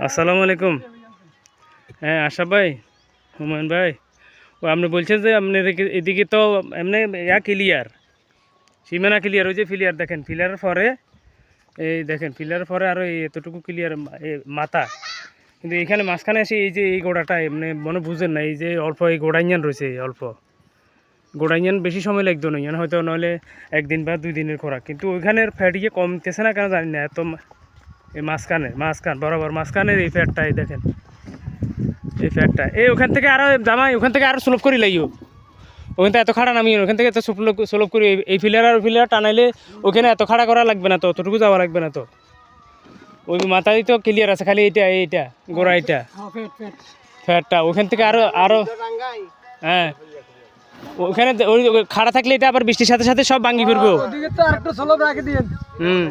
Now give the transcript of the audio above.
আসসালামু আলাইকুম। হ্যাঁ আশাফ ভাই, হুমায়ুন ভাই। ও, আপনি বলছেন যে আপনি এদিকে- তো এমনি ইয়া ক্লিয়ার সীমানা ক্লিয়ার ওই যে ফিলিয়ার দেখেন। ফিলিয়ারের পরে, এই দেখেন ফিলিয়ারের পরে আরও এতটুকু ক্লিয়ার মাথা। কিন্তু এখানে মাঝখানে এসে এই যে এই গোড়াটা এমনি মনে বুঝেন না, এই যে অল্প এই গোড়াইয়ান রয়েছে এই অল্প। গোড়াইয়ান বেশি সময় লাগতো না ইয়ান হয়তো নইলে একদিন বা দুই দিনের খোরাক। কিন্তু ওইখানের ফ্যাট গিয়ে কমতেছে না কেন জানি না এত এই মাঝখানে মাঝখান বরাবর মাঝখানের এই ফ্যাটটা এই দেখেন। এই ফ্যাটটা এই ওখান থেকে আরও জামাই ওখান থেকে আরও সুলভ করি লাইও। ওখান থেকে এত খাড়া নামিয়ে ওখান থেকে এত সুলভ সুলভ করি এই- ফিলার আর ফিলার টানাইলে ওখানে এত খাড়া করা লাগবে না তো অতটুকু যাওয়া লাগবে না তো। ওই মাথায় তো ক্লিয়ার আছে খালি এইটা এইটা গোড়া এইটা ফ্যাটটা ওখান থেকে আরও আরও হ্যাঁ। ওখানে ওই খাড়া থাকলে এটা আবার বৃষ্টির সাথে সাথে সব ভাঙ্গি ফিরবো হুম।